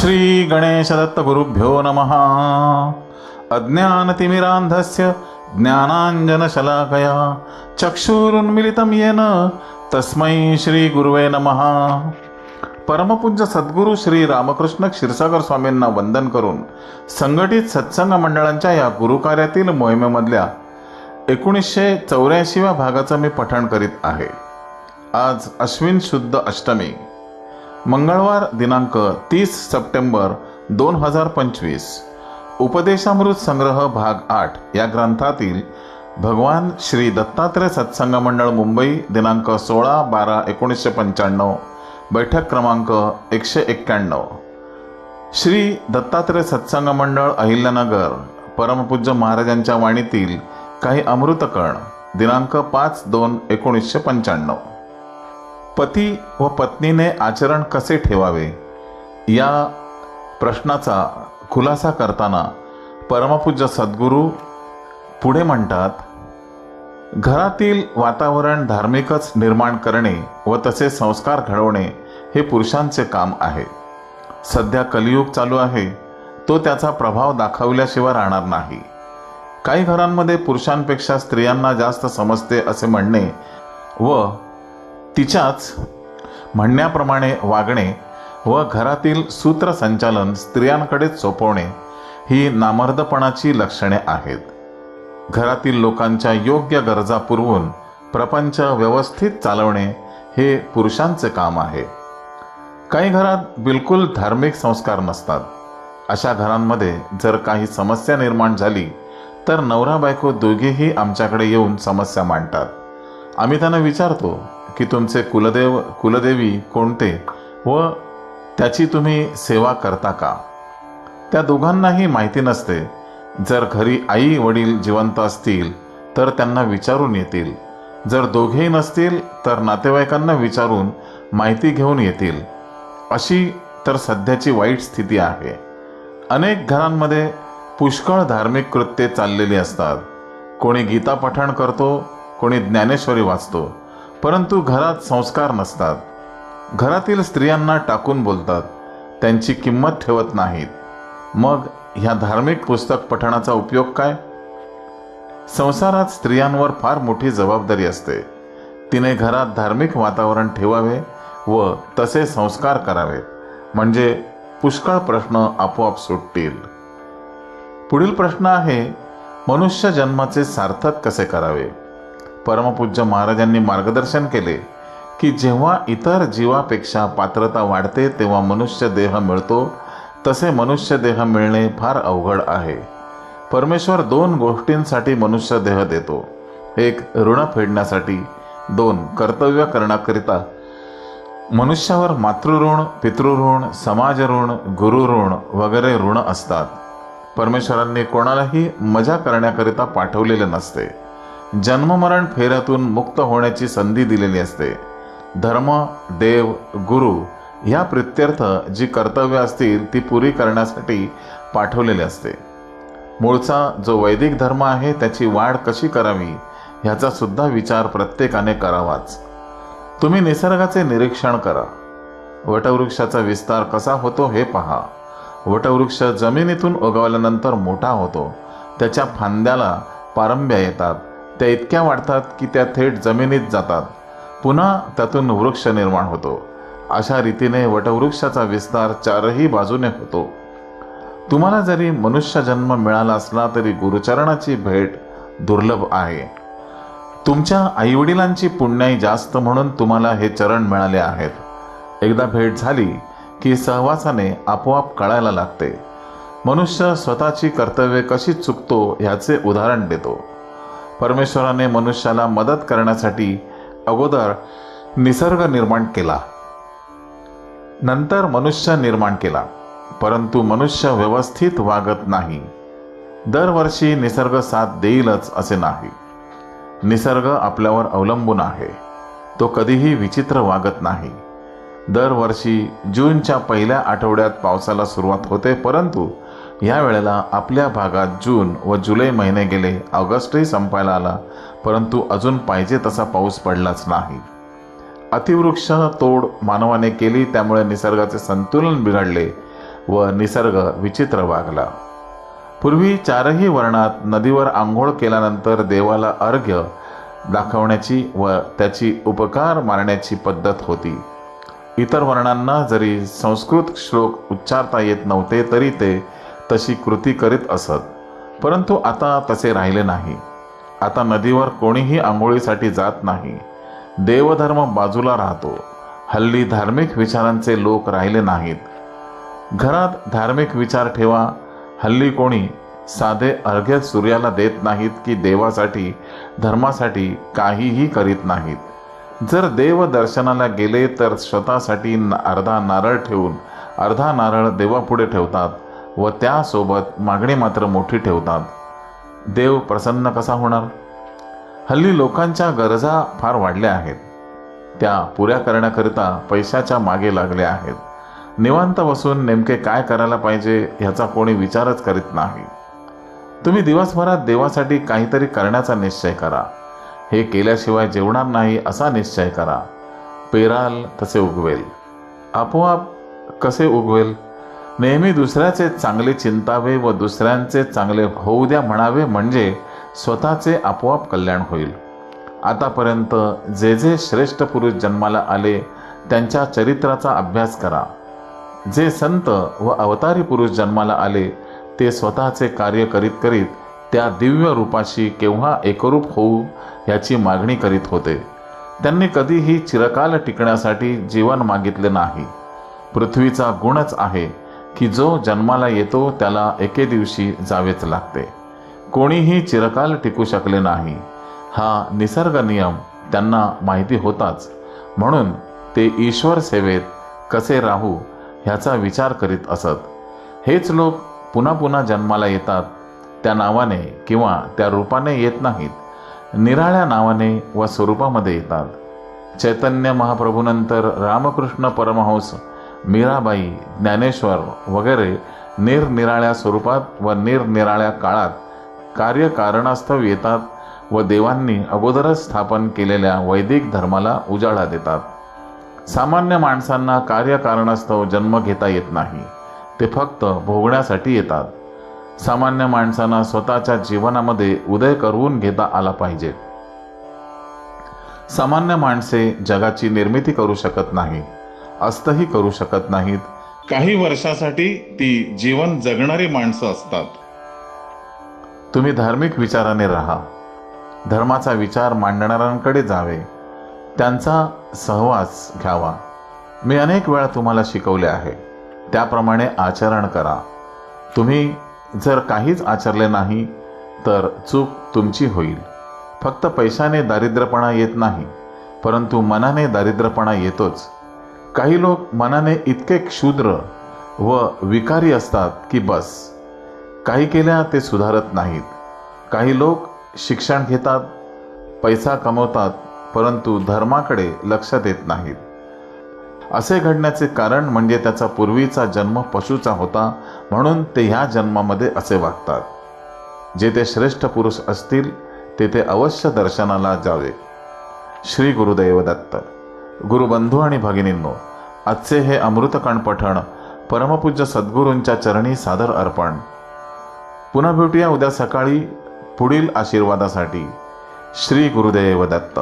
श्री गणेशदत्तगुरुभ्यो नमः। अज्ञानतिमिरान्धस्य ज्ञानाञ्जनशलाकया चक्षुरुन्मिलितं येन तस्मै श्रीगुरुवे नमः। परमपूज्य सद्गुरू श्री रामकृष्ण क्षीरसागर स्वामींना वंदन करून संघटित सत्संग मंडळांच्या या गुरुकार्यातील मोहिमेमधल्या एकोणीसशे चौऱ्याऐंशीव्या भागाचं मी पठण करीत आहे. आज अश्विन शुद्ध अष्टमी. मंगळवार दिनांक तीस सप्टेंबर दोन हजार पंचवीस. उपदेशामृत संग्रह भाग आठ या ग्रंथातील भगवान श्री दत्तात्रय सत्संग मंडळ मुंबई दिनांक सोळा बारा एकोणीसशे पंच्याण्णव बैठक क्रमांक एकशे एक्क्याण्णव. श्री दत्तात्रय सत्संग मंडळ अहिल्यानगर परमपूज्य महाराजांच्या वाणीतील काही अमृतकण दिनांक पाच दोन एकोणीसशे पंच्याण्णव. पती व पत्नीने आचरण कसे ठेवावे? या प्रश्नाचा खुलासा करताना परमपूज्य सद्गुरू पुढे म्हणतात घरातील वातावरण धार्मिकच निर्माण करणे व तसे संस्कार घडवणे हे पुरुषांचे काम आहे. सध्या कलियुग चालू आहे. तो त्याचा प्रभाव दाखवल्याशिवाय राहणार नाही. काही घरांमध्ये पुरुषांपेक्षा स्त्रियांना जास्त समजते असे म्हणणे व तिच्याच म्हणण्याप्रमाणे वागणे व घरातील सूत्रसंचालन स्त्रियांकडेच सोपवणे ही नामर्दपणाची लक्षणे आहेत. घरातील लोकांच्या योग्य गरजा पुरवून प्रपंच व्यवस्थित चालवणे हे पुरुषांचे काम आहे. काही घरात बिलकुल धार्मिक संस्कार नसतात. अशा घरांमध्ये जर काही समस्या निर्माण झाली तर नवरा बायको दोघेही आमच्याकडे येऊन समस्या मांडतात. आम्ही त्यांना विचारतो की तुमचे कुलदेव कुलदेवी कोणते व त्याची तुम्ही सेवा करता का? त्या दोघांनाही माहिती नसते. जर घरी आई वडील जिवंत असतील तर त्यांना विचारून येतील. जर दोघेही नसतील तर नातेवाईकांना विचारून माहिती घेऊन येतील. अशी तर सध्याची वाईट स्थिती आहे. अनेक घरांमध्ये पुष्कळ धार्मिक कृत्ये चाललेली असतात. कोणी गीता पठण करतो कोणी ज्ञानेश्वरी वाचतो. परंतु घरात संस्कार नसतात. घरातील स्त्रियांना टाकून बोलतात. त्यांची किंमत ठेवत नाहीत. मग ह्या धार्मिक पुस्तक पठणाचा उपयोग काय? संसारात स्त्रियांवर फार मोठी जबाबदारी असते. तिने घरात धार्मिक वातावरण ठेवावे व तसे संस्कार करावेत म्हणजे पुष्कळ प्रश्न आपोआप सुटतील. पुढील प्रश्न आहे मनुष्य जन्माचे सार्थक कसे करावे? परमपूज्य महाराजांनी मार्गदर्शन केले की जेव्हा इतर जीवापेक्षा पात्रता वाढते तेव्हा मनुष्य देह मिळतो. तसे मनुष्य देह मिळणे फार अवघड आहे. परमेश्वर दोन गोष्टींसाठी मनुष्य देह देतो. एक ऋण फेडण्यासाठी. दोन कर्तव्य करण्याकरिता. मनुष्यावर मातृऋण पितृऋण समाजऋण गुरुऋण वगैरे ऋण असतात. परमेश्वरांनी कोणालाही मजा करण्याकरिता पाठवलेले नसते. जन्ममरण फेऱ्यातून मुक्त होण्याची संधी दिलेली असते. धर्म देव गुरु ह्या प्रित्यर्थ जी कर्तव्य असतील ती पुरी करण्यासाठी पाठवलेली असते. मूळचा जो वैदिक धर्म आहे त्याची वाढ कशी करावी ह्याचा सुद्धा विचार प्रत्येकाने करावाच. तुम्ही निसर्गाचे निरीक्षण करा. वटवृक्षाचा विस्तार कसा होतो हे पहा. वटवृक्ष जमिनीतून उगवल्यानंतर मोठा होतो. त्याच्या फांद्याला पारंब्या येतात. त्या इतक्या वाढतात की त्या थेट जमिनीत जातात. पुन्हा त्यातून वृक्ष निर्माण होतो. अशा रीतीने वटवृक्षाचा विस्तार चारही बाजूने होतो. तुम्हाला जरी मनुष्य जन्म मिळाला असला तरी गुरुचरणाची भेट दुर्लभ आहे. तुमच्या आईवडिलांची पुण्याई जास्त म्हणून तुम्हाला हे चरण मिळाले आहेत. एकदा भेट झाली की सहवासाने आपोआप कळायला लागते. मनुष्य स्वतःची कर्तव्ये कशी चुकतो ह्याचे उदाहरण देतो. परमेश्वराने मनुष्याला मदत करण्यासाठी अगोदर निसर्ग निर्माण केला. नंतर मनुष्य निर्माण केला. परंतु मनुष्य व्यवस्थित वागत नाही. दरवर्षी निसर्ग साथ देईलच असे नाही. निसर्ग आपल्यावर अवलंबून आहे. तो कधीही विचित्र वागत नाही. दरवर्षी जूनच्या पहिल्या आठवड्यात पावसाला सुरुवात होते परंतु या वेळेला आपल्या भागात जून व जुलै महिने गेले ऑगस्टही संपायला आला परंतु अजून पाहिजे तसा पाऊस पडलाच नाही. अतिवृक्ष तोड मानवाने केली त्यामुळे निसर्गाचे संतुलन बिघडले व निसर्ग विचित्र वागला. पूर्वी चारही वर्णात नदीवर आंघोळ केल्यानंतर देवाला अर्घ्य दाखवण्याची व त्याची उपकार मारण्याची पद्धत होती. इतर वर्णांना जरी संस्कृत श्लोक उच्चारता येत नव्हते तरी ते तशी कृती करीत असत. परंतु आता तसे राहिले नाही. आता नदीवर कोणीही आंघोळीसाठी जात नाही. देवधर्म बाजूला राहतो. हल्ली धार्मिक विचारांचे लोक राहिले नाहीत. घरात धार्मिक विचार ठेवा. हल्ली कोणी साधे अर्घ्य सूर्याला देत नाहीत की देवासाठी धर्मासाठी काहीही करीत नाहीत. जर देव दर्शनाला गेले तर स्वतःसाठी अर्धा नारळ ठेवून अर्धा नारळ देवापुढे ठेवतात. व त्यासोबत मागणी मात्र मोठी ठेवतात. देव प्रसन्न कसा होणार? हल्ली लोकांच्या गरजा फार वाढल्या आहेत. त्या पुऱ्या करण्याकरिता पैशाच्या मागे लागल्या आहेत. निवांत बसून नेमके काय करायला पाहिजे ह्याचा कोणी विचारच करीत नाही. तुम्ही दिवसभरात देवासाठी काहीतरी करण्याचा निश्चय करा. हे केल्याशिवाय जेवणार नाही असा निश्चय करा. पेराल तसे उगवेल. आपोआप कसे उगवेल? नेहमी दुसऱ्याचे चांगले चिंतावे व दुसऱ्यांचे चांगले होऊ द्या म्हणावे म्हणजे स्वतःचे आपोआप कल्याण होईल. आतापर्यंत जे जे श्रेष्ठ पुरुष जन्माला आले त्यांच्या चरित्राचा अभ्यास करा. जे संत व अवतारी पुरुष जन्माला आले ते स्वतःचे कार्य करीत करीत त्या दिव्य रूपाशी केव्हा एकरूप होऊ याची मागणी करीत होते. त्यांनी कधीही चिरकाल टिकण्यासाठी जीवन मागितले नाही. पृथ्वीचा गुणच आहे. की जो जन्माला येतो त्याला एके दिवशी जावेच लागते. कोणीही चिरकाल टिकू शकले नाही. हा निसर्ग नियम त्यांना माहिती होताच. म्हणून ते ईश्वर सेवेत कसे राहू ह्याचा विचार करीत असत. हेच लोक पुन्हा पुन्हा जन्माला येतात. त्या नावाने किंवा त्या रूपाने येत नाहीत. निराळ्या नावाने व स्वरूपामध्ये येतात. चैतन्य महाप्रभूनंतर रामकृष्ण परमहंस मीराबाई ज्ञानेश्वर वगैरे निरनिराळ्या स्वरूपात व निरनिराळ्या काळात कार्यकारणास्तव येतात व देवांनी अगोदरच स्थापन केलेल्या वैदिक धर्माला उजाळा देतात. सामान्य माणसांना कार्यकारणास्तव जन्म घेता येत नाही. ते फक्त भोगण्यासाठी येतात. सामान्य माणसांना स्वतःच्या जीवनामध्ये उदय करवून घेता आला पाहिजे. सामान्य माणसे जगाची निर्मिती करू शकत नाही. अस्तही करू शकत नाहीत. काही वर्षासाठी ती जीवन जगणारी माणसं असतात. तुम्ही धार्मिक विचाराने राहा. धर्माचा विचार मांडणाऱ्यांकडे जावे. त्यांचा सहवास घ्यावा. मी अनेक वेळा तुम्हाला शिकवले आहे. त्याप्रमाणे आचरण करा. तुम्ही जर काहीच आचरले नाही तर चूक तुमची होईल. फक्त पैशाने दारिद्र्यपणा येत नाही परंतु मनाने दारिद्र्यपणा येतोच. काही लोक मनाने इतके क्षुद्र व विकारी असतात की बस. काही केल्या ते सुधारत नाहीत. काही लोक शिक्षण घेतात पैसा कमवतात परंतु धर्माकडे लक्ष देत नाहीत. असे घडण्याचे कारण म्हणजे त्याचा पूर्वीचा जन्म पशुचा होता म्हणून ते ह्या जन्मामध्ये असे वागतात. जे ते श्रेष्ठ पुरुष असतील ते ते अवश्य दर्शनाला जावे. श्री गुरुदैव दत्त गुरुबंधू आणि भगिनींनो आजचे हे अमृतकण पठण परमपूज्य सद्गुरूंच्या चरणी सादर अर्पण. पुन्हा भेटूया उद्या सकाळी पुढील आशीर्वादासाठी. श्री गुरुदेव दत्त.